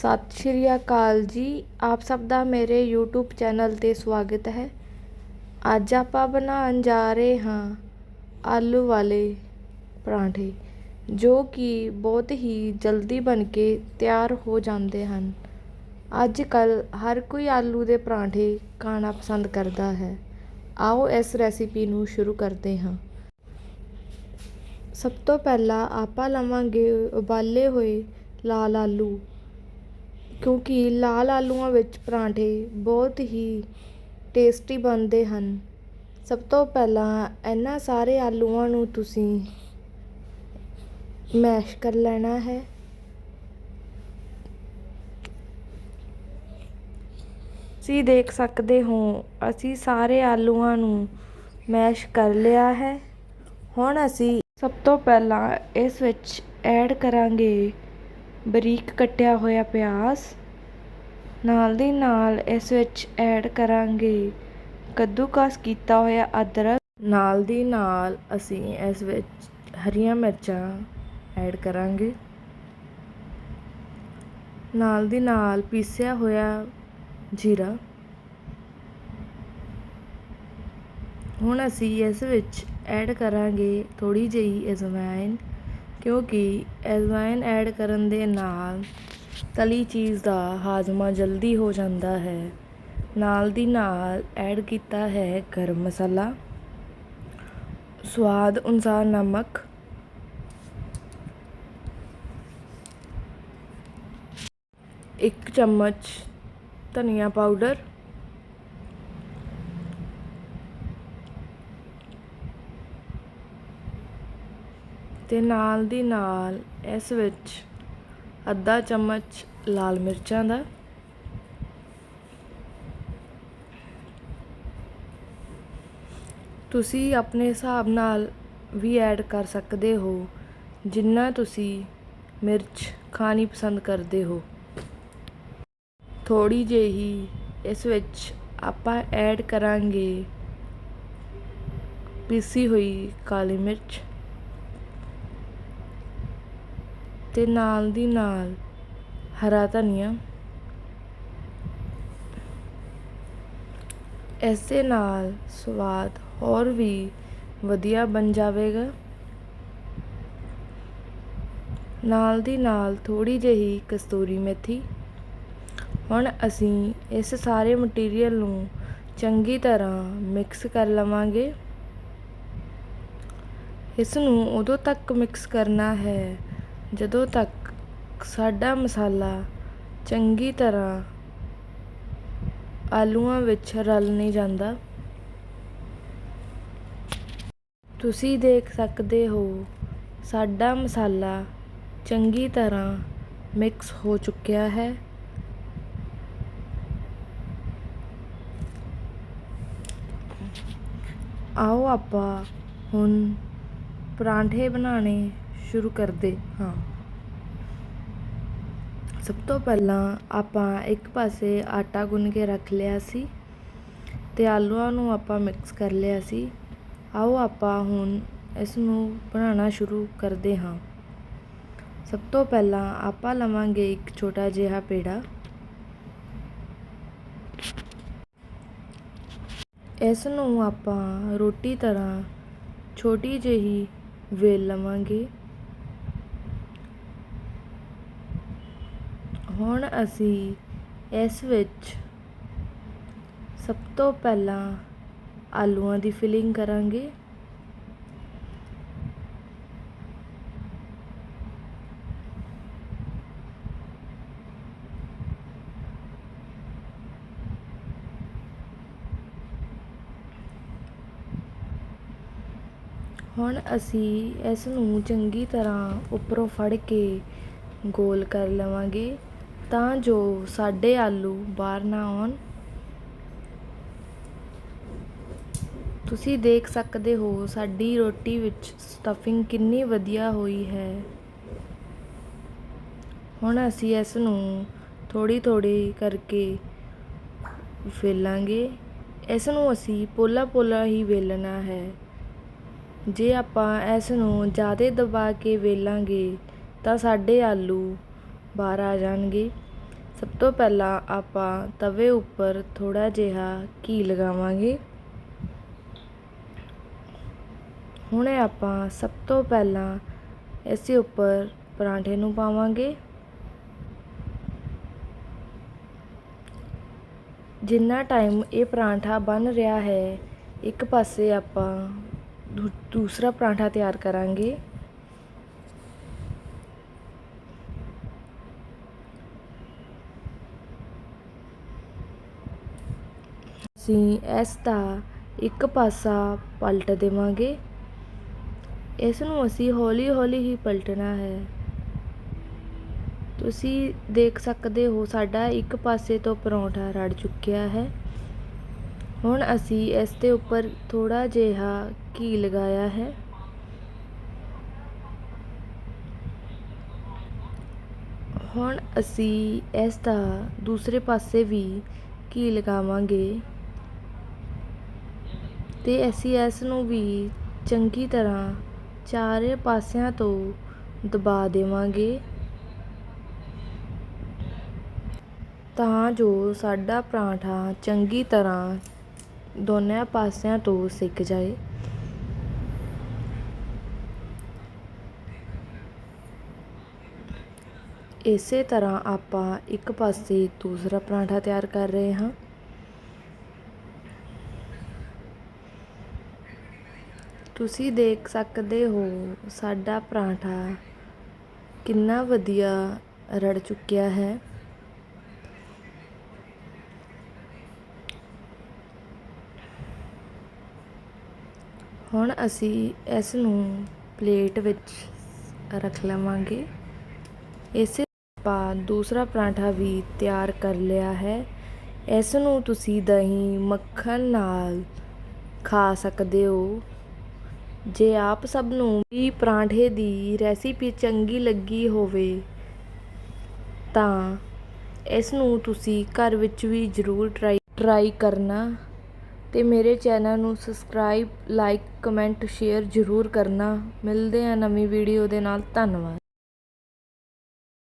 ਸਤਿ ਸ਼੍ਰੀ ਅਕਾਲ ਜੀ। ਆਪ ਸਭ ਦਾ ਮੇਰੇ YouTube ਚੈਨਲ 'ਤੇ ਸਵਾਗਤ ਹੈ। ਅੱਜ ਆਪਾਂ ਬਣਾਉਣ ਜਾ ਰਹੇ ਹਾਂ ਆਲੂ ਵਾਲੇ ਪਰਾਂਠੇ, ਜੋ ਕਿ ਬਹੁਤ ਹੀ ਜਲਦੀ ਬਣ ਕੇ ਤਿਆਰ ਹੋ ਜਾਂਦੇ ਹਨ। ਅੱਜ ਕੱਲ੍ਹ ਹਰ ਕੋਈ ਆਲੂ ਦੇ ਪਰਾਂਠੇ ਖਾਣਾ ਪਸੰਦ ਕਰਦਾ ਹੈ। ਆਓ ਇਸ ਰੈਸਿਪੀ ਨੂੰ ਸ਼ੁਰੂ ਕਰਦੇ ਹਾਂ। ਸਭ ਤੋਂ ਪਹਿਲਾਂ ਆਪਾਂ ਲਵਾਂਗੇ ਉਬਾਲੇ ਹੋਏ ਲਾਲ ਆਲੂ। ਕਿਉਂਕਿ ਲਾਲ ਆਲੂਆਂ ਵਿੱਚ ਪਰਾਂਠੇ ਬਹੁਤ ਹੀ ਟੇਸਟੀ ਬਣਦੇ ਹਨ। ਸਭ ਤੋਂ ਪਹਿਲਾਂ ਇਹਨਾਂ ਸਾਰੇ ਆਲੂਆਂ ਨੂੰ ਤੁਸੀਂ ਮੈਸ਼ ਕਰ ਲੈਣਾ ਹੈ। ਤੁਸੀਂ ਦੇਖ ਸਕਦੇ ਹੋ, ਅਸੀਂ ਸਾਰੇ ਆਲੂਆਂ ਨੂੰ ਮੈਸ਼ ਕਰ ਲਿਆ ਹੈ। ਹੁਣ ਅਸੀਂ ਸਭ ਤੋਂ ਪਹਿਲਾਂ ਇਸ ਵਿੱਚ ਐਡ ਕਰਾਂਗੇ ਬਰੀਕ ਕੱਟਿਆ ਹੋਇਆ ਪਿਆਜ਼। ਨਾਲ ਦੀ ਨਾਲ ਇਸ ਵਿੱਚ ਐਡ ਕਰਾਂਗੇ। ਕੱਦੂਕਸ ਕੀਤਾ ਹੋਇਆ ਅਦਰਕ। ਨਾਲ ਦੀ ਨਾਲ ਅਸੀਂ ਇਸ ਵਿੱਚ ਹਰੀਆਂ ਮਿਰਚਾਂ ਐਡ ਕਰਾਂਗੇ। ਨਾਲ ਦੀ ਨਾਲ ਪੀਸਿਆ ਹੋਇਆ ਜੀਰਾ। ਹੁਣ ਅਸੀਂ ਇਸ ਵਿੱਚ ਐਡ ਕਰਾਂਗੇ ਥੋੜੀ ਜਿਹੀ ਅਜਵਾਇਨ ਕਿਉਂਕਿ ਅਜਵਾਇਨ ਐਡ ਕਰਨ ਦੇ ਨਾਲ ਤਲੀ ਚੀਜ਼ ਦਾ ਹਾਜ਼ਮਾ ਜਲਦੀ ਹੋ ਜਾਂਦਾ ਹੈ। ਨਾਲ ਦੀ ਨਾਲ ਐਡ ਕੀਤਾ ਹੈ ਗਰਮ ਮਸਾਲਾ, ਸਵਾਦ ਅਨੁਸਾਰ ਨਮਕ, ਇੱਕ ਚਮਚ ਧਨੀਆ ਪਾਊਡਰ, ਤੇ ਨਾਲ ਦੀ ਨਾਲ ਇਸ ਵਿੱਚ ਅੱਧਾ ਚਮਚ ਲਾਲ ਮਿਰਚਾਂ ਦਾ। ਤੁਸੀਂ ਆਪਣੇ ਹਿਸਾਬ ਨਾਲ ਵੀ ਐਡ ਕਰ ਸਕਦੇ ਹੋ, ਜਿੰਨਾ ਤੁਸੀਂ ਮਿਰਚ ਖਾਣੀ ਪਸੰਦ ਕਰਦੇ ਹੋ। ਥੋੜੀ ਜਿਹੀ ਇਸ ਵਿੱਚ ਆਪਾਂ ਐਡ ਕਰਾਂਗੇ ਪੀਸੀ ਹੋਈ ਕਾਲੀ ਮਿਰਚ। ਤੇ ਨਾਲ ਦੀ ਨਾਲ ਹਰਾ ਧਨੀਆ। ਇਸ ਦੇ ਨਾਲ ਸਵਾਦ ਹੋਰ ਵੀ ਵਧੀਆ ਬਣ ਜਾਵੇਗਾ। ਨਾਲ ਦੀ ਨਾਲ ਥੋੜੀ ਜਿਹੀ ਕਸਤੂਰੀ ਮੇਥੀ। ਹੁਣ ਅਸੀਂ ਇਸ ਸਾਰੇ ਮਟੀਰੀਅਲ ਨੂੰ ਚੰਗੀ ਤਰ੍ਹਾਂ ਮਿਕਸ ਕਰ ਲਵਾਂਗੇ। ਇਸ ਨੂੰ ਉਦੋਂ ਤੱਕ ਮਿਕਸ ਕਰਨਾ ਹੈ ਜਦੋਂ ਤੱਕ ਸਾਡਾ ਮਸਾਲਾ ਚੰਗੀ ਤਰ੍ਹਾਂ ਆਲੂਆਂ ਵਿੱਚ ਰਲ ਨਹੀਂ ਜਾਂਦਾ, ਤੁਸੀਂ ਦੇਖ ਸਕਦੇ ਹੋ ਸਾਡਾ ਮਸਾਲਾ ਚੰਗੀ ਤਰ੍ਹਾਂ ਮਿਕਸ ਹੋ ਚੁੱਕਿਆ ਹੈ। ਆਓ ਆਪਾਂ ਹੁਣ ਪਰਾਂਠੇ ਬਣਾਉਣੇ ਸ਼ੁਰੂ ਕਰਦੇ, ਹਾਂ। ਸਭ ਤੋਂ ਪਹਿਲਾਂ ਆਪਾਂ ਇੱਕ ਪਾਸੇ ਆਟਾ ਗੁੰਨ ਕੇ ਰੱਖ ਲਿਆ ਸੀ ਤੇ ਆਲੂਆਂ ਨੂੰ ਆਪਾਂ ਮਿਕਸ ਕਰ ਲਿਆ ਸੀ। ਆਓ ਆਪਾਂ ਹੁਣ ਇਸ ਨੂੰ ਬਣਾਉਣਾ ਸ਼ੁਰੂ ਕਰਦੇ ਹਾਂ। ਸਭ ਤੋਂ ਪਹਿਲਾਂ ਆਪਾਂ ਲਵਾਂਗੇ ਇੱਕ ਛੋਟਾ ਜਿਹਾ ਪੇੜਾ। ਇਸ ਨੂੰ ਆਪਾਂ ਰੋਟੀ ਤਰ੍ਹਾਂ ਛੋਟੀ ਜਿਹੀ ਵੇਲ ਲਵਾਂਗੇ। ਹੁਣ ਅਸੀਂ ਇਸ ਵਿੱਚ ਸਭ ਤੋਂ ਪਹਿਲਾਂ ਆਲੂਆਂ ਦੀ ਫਿਲਿੰਗ ਕਰਾਂਗੇ। ਹੁਣ ਅਸੀਂ ਇਸ ਨੂੰ ਚੰਗੀ ਤਰ੍ਹਾਂ ਉੱਪਰੋਂ ਫੜ ਕੇ ਗੋਲ ਕਰ ਲਵਾਂਗੇ। ਤਾਂ ਜੋ ਸਾਡੇ ਆਲੂ ਬਾਹਰ ਨਾ ਆਉਣ। ਤੁਸੀਂ ਦੇਖ ਸਕਦੇ ਹੋ ਸਾਡੀ ਰੋਟੀ ਵਿੱਚ ਸਟਫਿੰਗ ਕਿੰਨੀ ਵਧੀਆ ਹੋਈ ਹੈ। ਹੁਣ ਅਸੀਂ ਇਸ ਨੂੰ ਥੋੜੀ ਥੋੜੀ ਕਰਕੇ ਵੇਲਾਂਗੇ। ਇਸ ਨੂੰ ਅਸੀਂ ਪੋਲਾ ਪੋਲਾ ਹੀ ਵੇਲਣਾ ਹੈ। ਜੇ ਆਪਾਂ ਇਸ ਨੂੰ ਜ਼ਿਆਦਾ ਦਬਾ ਕੇ ਵੇਲਾਂਗੇ ਤਾਂ ਸਾਡੇ ਆਲੂ ਬਾਹਰ ਆ ਜਾਣਗੇ। ਸਭ ਤੋਂ ਪਹਿਲਾਂ ਆਪਾਂ ਤਵੇ ਉੱਪਰ ਥੋੜ੍ਹਾ ਜਿਹਾ ਘੀ ਲਗਾਵਾਂਗੇ। ਹੁਣੇ ਆਪਾਂ ਸਭ ਤੋਂ ਪਹਿਲਾਂ ਇਸੇ ਉੱਪਰ ਪਰਾਂਠੇ ਨੂੰ ਪਾਵਾਂਗੇ। ਜਿੰਨਾ ਟਾਈਮ ਇਹ ਪਰਾਂਠਾ ਬਣ ਰਿਹਾ ਹੈ, ਇੱਕ ਪਾਸੇ ਆਪਾਂ ਦੂ- ਦੂਸਰਾ ਪਰਾਂਠਾ ਤਿਆਰ ਕਰਾਂਗੇ। ਅਸੀਂ ਇਸ ਦਾ ਇੱਕ ਪਾਸਾ ਪਲਟ ਦੇਵਾਂਗੇ। ਇਸ ਨੂੰ ਅਸੀਂ ਹੌਲੀ ਹੌਲੀ ਹੀ ਪਲਟਣਾ ਹੈ। ਤੁਸੀਂ ਦੇਖ ਸਕਦੇ ਹੋ, ਸਾਡਾ ਇੱਕ ਪਾਸੇ ਤੋਂ ਪਰੌਂਠਾ ਰੜ ਚੁੱਕਿਆ ਹੈ। ਹੁਣ ਅਸੀਂ ਇਸ ਦੇ ਉੱਪਰ ਥੋੜਾ ਜਿਹਾ ਘੀ ਲਗਾਇਆ ਹੈ। ਹੁਣ ਅਸੀਂ ਇਸ ਦਾ ਦੂਸਰੇ ਪਾਸੇ ਵੀ ਘੀ ਲਗਾਵਾਂਗੇ। ਤੇ ਅਸੀਂ ਇਸ ਨੂੰ ਵੀ ਚੰਗੀ ਤਰ੍ਹਾਂ ਚਾਰੇ ਪਾਸਿਆਂ ਤੋਂ ਦਬਾ ਦੇਵਾਂਗੇ। ਤਾਂ ਜੋ ਸਾਡਾ ਪਰਾਂਠਾ ਚੰਗੀ ਤਰ੍ਹਾਂ ਦੋਨਾਂ ਪਾਸਿਆਂ ਤੋਂ ਸਿੱਕ ਜਾਏ। ਇਸੇ ਤਰ੍ਹਾਂ ਆਪਾਂ ਇੱਕ ਪਾਸੇ ਦੂਸਰਾ ਪਰਾਂਠਾ ਤਿਆਰ ਕਰ ਰਹੇ ਹਾਂ। ਤੁਸੀਂ ਦੇਖ ਸਕਦੇ ਹੋ, ਸਾਡਾ ਪਰਾਂਠਾ ਕਿੰਨਾ ਵਧੀਆ ਰੜ ਚੁੱਕਿਆ ਹੈ। ਹੁਣ ਅਸੀਂ ਇਸ ਨੂੰ ਪਲੇਟ ਵਿੱਚ ਰੱਖ ਲਵਾਂਗੇ। ਇਸੇ ਆਪਾਂ ਦੂਸਰਾ ਪਰਾਂਠਾ ਵੀ ਤਿਆਰ ਕਰ ਲਿਆ ਹੈ। ਇਸ ਨੂੰ ਤੁਸੀਂ ਦਹੀਂ, ਮੱਖਣ ਨਾਲ ਖਾ ਸਕਦੇ ਹੋ। ਜੇ ਆਪ ਸਭ ਨੂੰ ਵੀ ਪਰਾਂਠੇ ਦੀ ਰੈਸਿਪੀ ਚੰਗੀ ਲੱਗੀ ਹੋਵੇ, ਤਾਂ ਇਸ ਨੂੰ ਤੁਸੀਂ ਘਰ ਵਿੱਚ ਵੀ ਜ਼ਰੂਰ ਟਰਾਈ ਟਰਾਈ ਕਰਨਾ ਤੇ ਮੇਰੇ ਚੈਨਲ ਨੂੰ ਸਬਸਕ੍ਰਾਈਬ, ਲਾਈਕ, ਕਮੈਂਟ, ਸ਼ੇਅਰ ਜ਼ਰੂਰ ਕਰਨਾ। ਮਿਲਦੇ ਆ ਨਵੀਂ ਵੀਡੀਓ ਦੇ ਨਾਲ। ਧੰਨਵਾਦ।